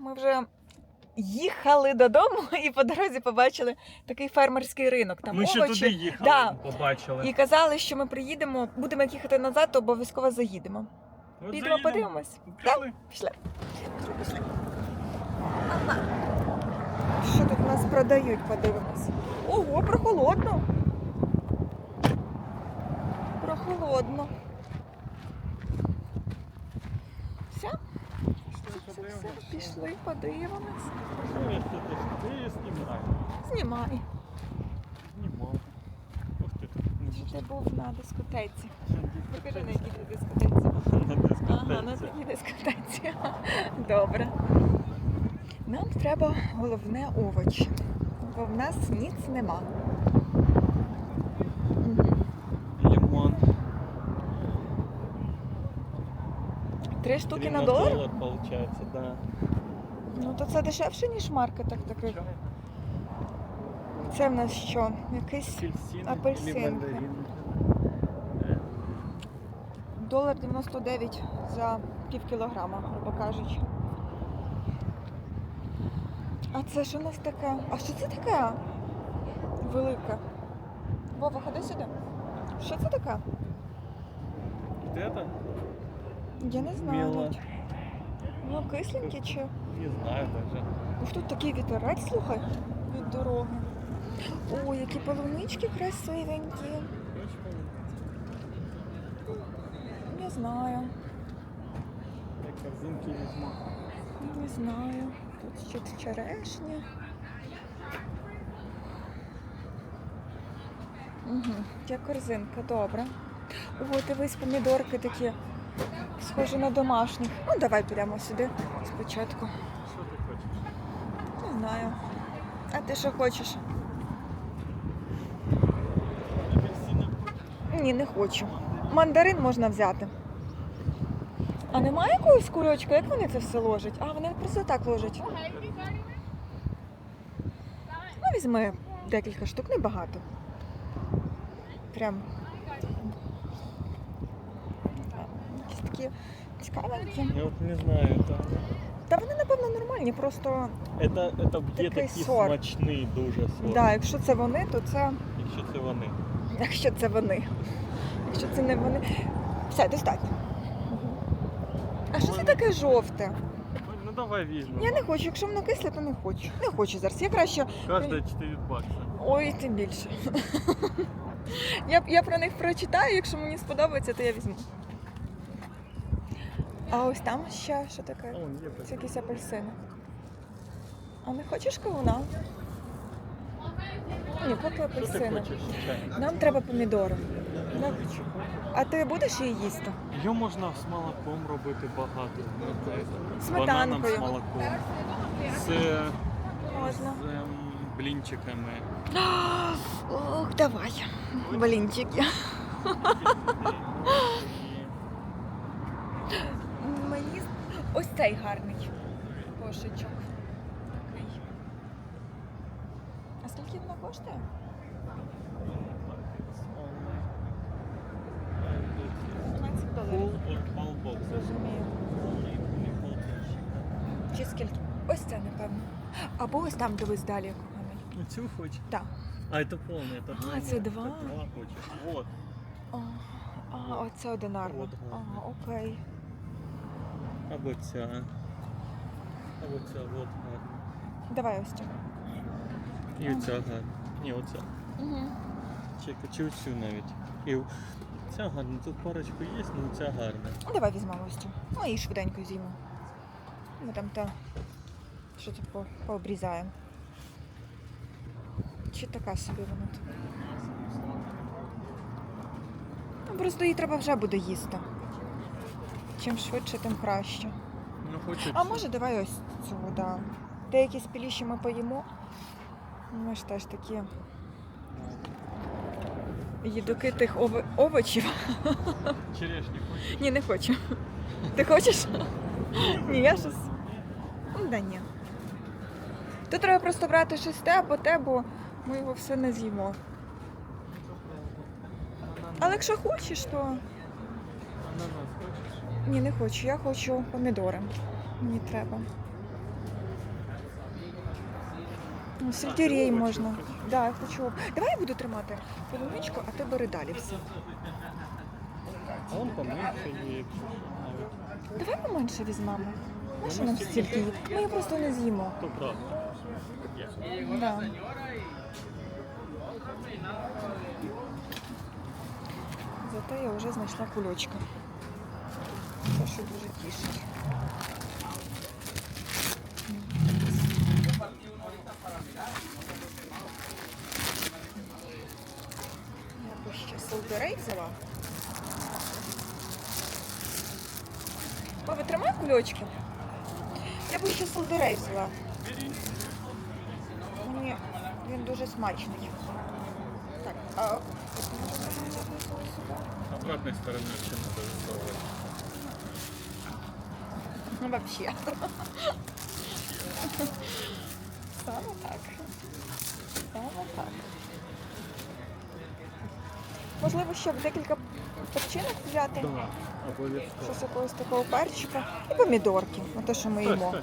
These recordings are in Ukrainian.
Ми вже їхали додому і по дорозі побачили такий фермерський ринок. Там Ми ще туди їхали, Да. побачили. І казали, що ми приїдемо, будемо як їхати назад, то обов'язково заїдемо. От Підемо, заїдемо. подивимось. Пішли. Пішли. Пішли. Ага. Що тут у нас продають, подивимось. Ого, прохолодно. Прохолодно. Все, Пішли, все. Пішли, подивимось. Ти знімаю. Знімай. Знімав. Ти. Чи ти був на дискотеці? Покажи, на якій ти дискотеці. дискотеці. Ага, на такій дискотеці. Добре. Нам треба головне овочі, бо в нас ніц нема. Мгм. Лимон. Три штуки на долар? доллар получается, да. Ну то це дешевше, ніж в маркетах таких. Це в нас що? Якийсь Апельсин. Долар 99 за пів кілограма, грубо кажучи. А це що у нас таке? А що це таке? Велике. Вова, ходи сюди. Що це таке? Вот это? Я не знаю. Міло. навіть. Ну, кисленькі чи. Не знаю даже. Ух, тут такий вітерець, слухай, від дороги. О, які полунички красивенькі. Не знаю, Я корзинки візьму. не знаю. Тут ще черешня. Угу, є корзинка, добре. О, дивись, помідорки такі, схожі на домашніх. Ну, давай підемо сюди спочатку. Що ти хочеш? Не знаю. А ти що хочеш? Ні, не хочу. Мандарин можна взяти. А немає якогось курочка? Як вони це все ложать? А, вони просто так ложать. Ну, візьми декілька штук, небагато. Прям. Якісь такі цікавенькі. Я вот не знаю, это... Та вони, напевно, нормальні, просто Это, это є Такий такі сорт. смачний дуже сорт. да, якщо це вони, то це. Якщо це вони. Якщо це вони. Якщо це не вони. Все, достатньо. А що це таке жовте? Ну, Ну давай візьмемо. Я не хочу, якщо воно кисле, то не хочу. Не хочу зараз. Я краще. Кожна 4 бакса. Ой, тим більше. Я, я про них прочитаю, якщо мені сподобається, то я візьму. А ось там ще що таке? Це якісь апельсини. А не хочеш кавуна? Ні, поки апельсини. Нам треба помідори. Не- А ти будеш її їсти? Його можна з молоком робити багато. Ну, то. З Сметанкою. бананом, з молоком. З, Можна. з ем, блінчиками. Ох, давай. Блінчики. Мені ось цей гарний кошечок. Такий. А скільки вона коштує? 15 доларів. Розумію. Чи скільки? Ось це, напевно. Або ось там дивись далі. Ганель. Цю хочеш? Так. А, это полный, это А, це два. Два хочеш. Вот. А, а, оце одинарна. От гарна. Ага, окей. Або ця. Або ця, вот гарна. Давай ось цю. І оця гарна. Ні, оця. Угу. Чи, чи оцю навіть. І ця гарна. Тут парочку є, але ця гарна. Ну, давай візьмемо ось цю. Ну і швиденько з'їмо. Ми там та що це по, пообрізаємо. Чи така собі вона тут? Ну, просто її треба вже буде їсти. Чим швидше, тим краще. Ну, хочу А може давай ось цю, да. Деякі спіліші ми поїмо. Ми ж теж такі їдуки тих ово- овочів. Черешні хочеш? Ні, не хочу. Ти хочеш? Ні, я щось. Ну, Да ні. Тут треба просто брати щось те або те, бо ми його все не з'їмо. Але якщо хочеш, то? Ні, не хочу. Я хочу помідори. Мені треба. Ну, Сельдерей можна. Да, я хочу. Давай я буду тримати полуничку, а ти бери далі все. А он поменше є. Давай поменше візьмемо. Нащо нам стільки стільки? Ми її просто не з'їмо. То правда. Да. Зате я вже знайшла кульочка. Що дуже тішить. Я би ще солдерей взяла. Баба, тримай кульочки. Я би ще солдерей взяла. Мені він дуже смачний. Так, а Обратной стороны засовывать. Ну вообще. Саме так. Саме так. Можливо, ще декілька перчинок взяти. Да, обов'язково. Щось якогось такого перчика. І помідорки. На те, що ми їмо.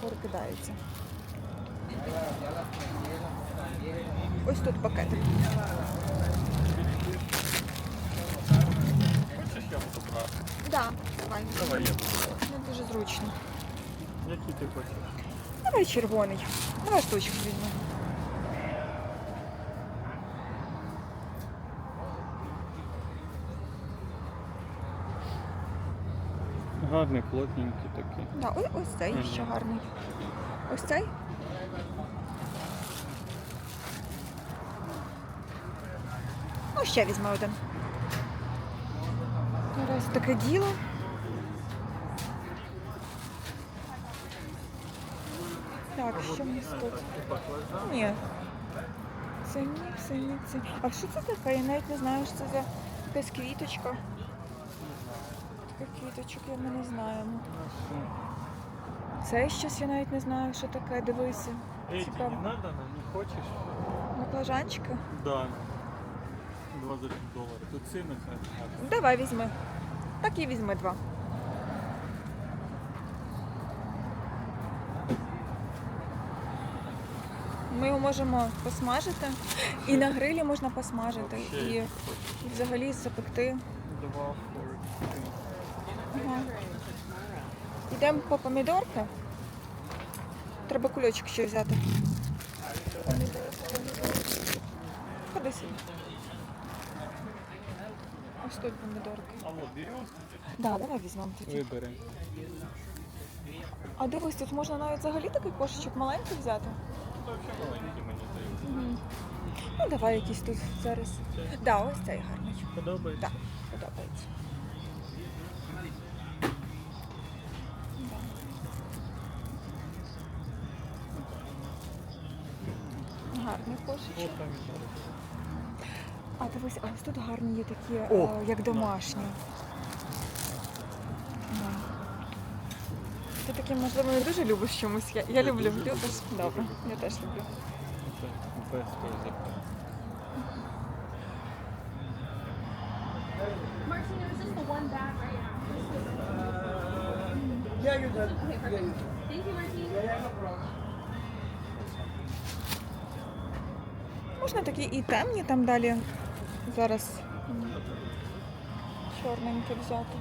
Перекидається. Ось тут пакетик. Хочеш я? Да, давай. Давай я. Ну, дуже зручно. Який ти хочеш? Давай червоний. Давай штучку візьму. Гарний, плотненький такий. Да, ось, ось цей Мгм. ще гарний. Ось цей. Ну, ще візьму один. Зараз таке діло. Так, що в нас тут? Ні. Це ні, це ні, це. А що це таке? Я навіть не знаю, що це за якась квіточка. Така квіточок, я ми не знаємо. Це щось я навіть не знаю, що таке. Дивися. Эти Цікаво. не надо, но не хочешь? Баклажанчики. Да. 20 долларов. Тут ціни це. Давай візьми. Так і візьми два. Ми його можемо посмажити. І на грилі можна посмажити. І, і взагалі запекти. Ага. Йдемо по помідорки. Треба кульочок ще взяти. Ходи сюди. Тут помідорки. А вот берем, Да, давай візьмемо тоді. вибери. А дивись, тут можна навіть взагалі такий кошечок маленький взяти. Мгм. Ну, давай якийсь тут зараз. Да, ось цей гарний. Подобається? Так, подобається. Да. Гарний кошечок. помідори. А дивись, а ось тут гарні є такі, О, е, як домашні. Да. Ти такі, можливо, не дуже любиш чомусь. Я, я Я люблю. дуже люблю. Любиш? Добре, я теж люблю. Це без козак. Martina, is this the one bag right now? Yeah, you're done. Okay, perfect. Thank you, Martina. Можна такі і темні там далі. Зараз чорненьке взяти.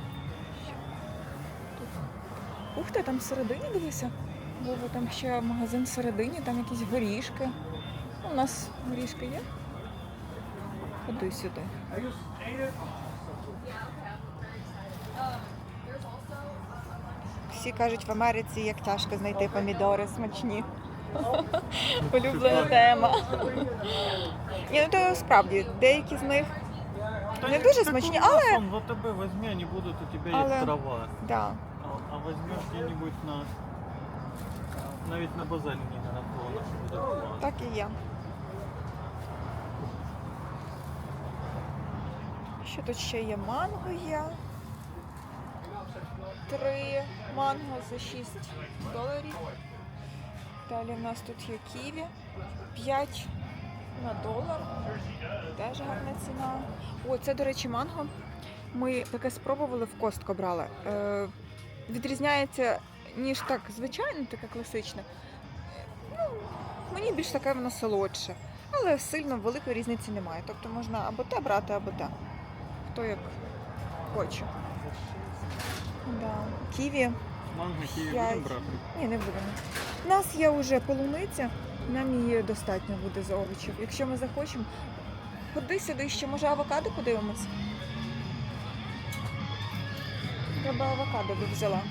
Ух ти, там всередині дивися. Вова, там ще магазин всередині, там якісь горішки. Ну, У нас горішки є. Ходи сюди. Всі кажуть в Америці, як тяжко знайти помідори смачні. Улюблена тема. Ні, ну то справді, деякі з них не дуже смачні, але В АТБ возьми, они будут у тебя Але- трава. да. А, а возьмешь где-нибудь на... Навіть на базарі не що буде класно. Так і є. Що тут ще є? Манго є. Три манго за 6 доларів. Далі в нас тут є ківі. 5 на долар. Теж гарна ціна. О, це, до речі, манго. Ми таке спробували в костко брали. Е, відрізняється, ніж так звичайне, таке класичне. Ну, мені більш таке воно солодше. Але сильно великої різниці немає. Тобто можна або те брати, або те. Хто як хоче. Да. Ківі. Манго ківі будемо брати. Ні, не будемо. У нас є вже полуниця, нам її достатньо буде з овочів. Якщо ми захочемо, ходи сюди ще, може авокадо подивимось. Треба авокадо би взяла.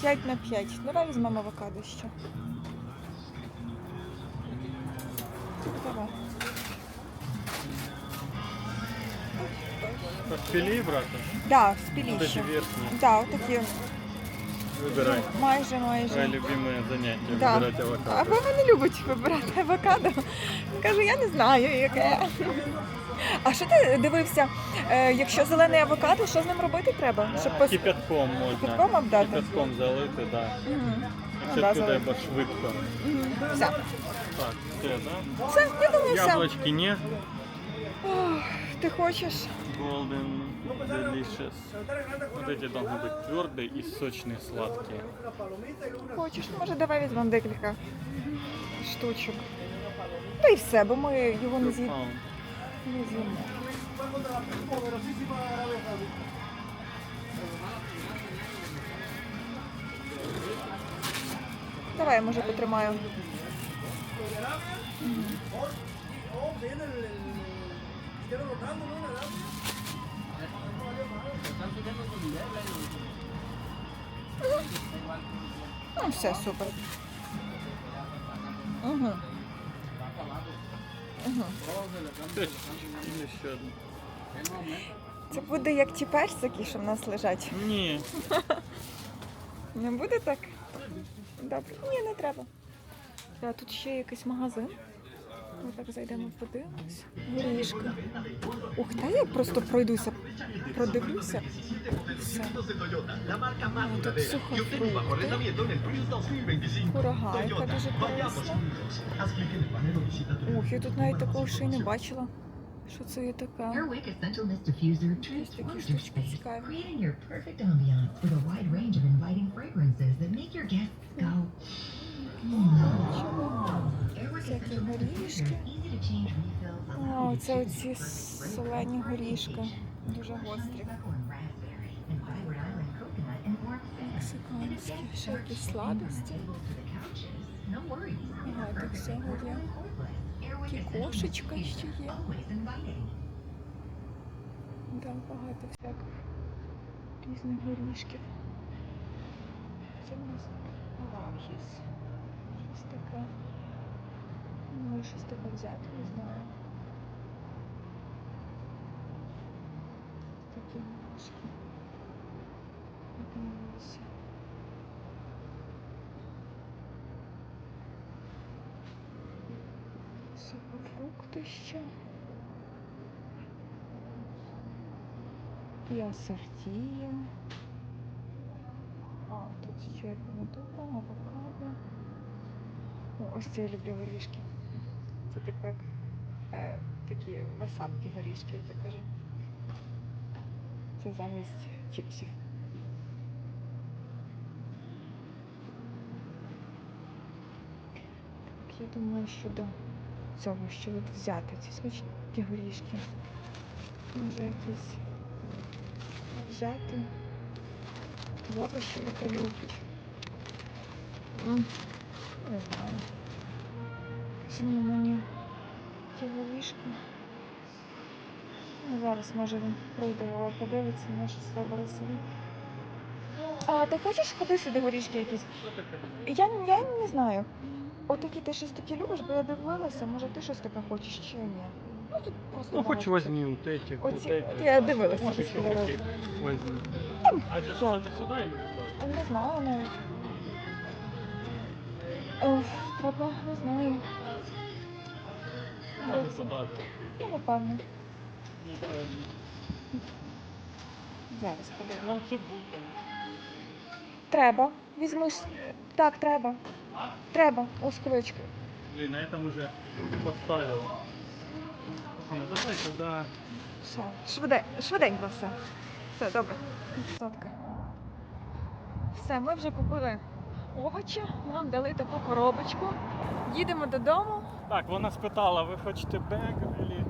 5 на 5. Давай візьмемо авокадо ще. Давай. Так, філії брати? Да, в Ось ці Да, отакі. Вибирай. Майже, Твоє любиме заняття Да. вибирати А авокадо. вона не любить вибирати авокадо. Каже, я не знаю, яке. А що ти дивився? Е, якщо зелений авокадо, що з ним робити треба? Щоб пос... Кипятком можна. Кипятком обдати? Кипятком залити, так. Мгм. Якщо Да, залити. бо швидко. Мгм. Все. Так, все, да? Все, я думаю, все. Яблочки. Ох, Ти хочеш? Golden Delicious. Вот эти должны быть твердые и сочные, сладкие. Хочеш? Може, давай візьмемо декілька штучок. Та й все, бо ми його не з'їмо. Pound. Не з'їмо. Давай, я може потримаю. Ну, все, супер. Угу. Угу. Це буде як ті персики, що в нас лежать. Не, Не буде так? Добре. Ні, не треба. А тут ще якийсь магазин. Ми так зайдемо, подивимось. Горішки. Ух, та я просто пройдуся, продивлюся. Все. О, тут сухофрукти. Курагайка дуже корисна. Ух, я тут навіть такого ще й не бачила. Що це є Diffuser Якісь такі штучки цікаві. creating your perfect ambiance with a wide range of inviting fragrances that make your guests go. Всякі горішки. О, це оці солені горішки. Дуже гострі. Мексиканські, ще якісь сладості. perfect всього є. Такі кошечка ще є. Там багато всяких різних горішків. Це у нас арахіс. Щось таке. Може щось таке взяти, не знаю. Такі горішки. Подивимося. Сухофрукти ще. І асортія. А, тут ще помідора, авокадо. Ось це я люблю горішки. Це типу е, такі васабки горішки, я так кажу. Це замість чіпсів. Так, я думаю, що до цього що от взяти ці смачні горішки. Може якісь взяти. Овочі яка любить. Не знаю. Чому мені ті горішки? Ну, зараз може він прийде його подивиться, може спробує собі. А ти хочеш ходи сюди горішки якісь? Я, я не знаю. Отакі ти щось таке любиш, бо я дивилася, може ти щось таке хочеш чи ні. Ну тут просто. ну багато хочу возьми вот эти, вот Оці, эти. я дивилася. Щось еще таке. такие возьми. А что, что, сюда? Не знаю навіть. Треба, не знаю. Може, сюда. Ну, напевно. Зараз подивимось. Треба. Візьми. с- Так, треба. Треба. Ось ключки. Блин, на этом уже поставил. Ну, давай тогда. Все. Швиде... Швиденько все. Все, добре. Сотка. Все, ми вже купили овочі. Нам дали таку коробочку. Їдемо додому. Так, вона спитала, ви хочете бег или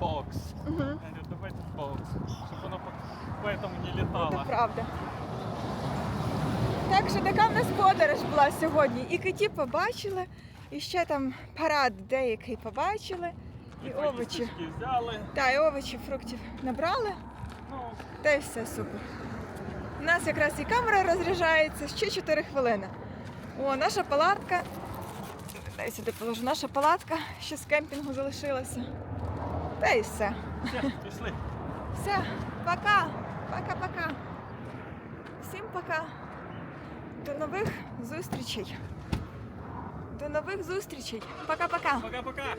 бокс? Угу. Я говорю, давайте бокс, щоб воно по- поэтому не Це літало. правда. Так що така в нас подорож була сьогодні. І киті побачили, і ще там парад деякий побачили, і овочі. взяли. Та, і овочі, фруктів набрали, Ну, та й все супер. У нас якраз і камера розряджається ще 4 хвилини. О, наша палатка. Дай сюди положу. Наша палатка ще з кемпінгу залишилася. Та й все. все, пішли. Все, пока. Пока-пока. Всім пока. До нових зустрічей. До нових зустрічей. Пока-пока. Пока-пока.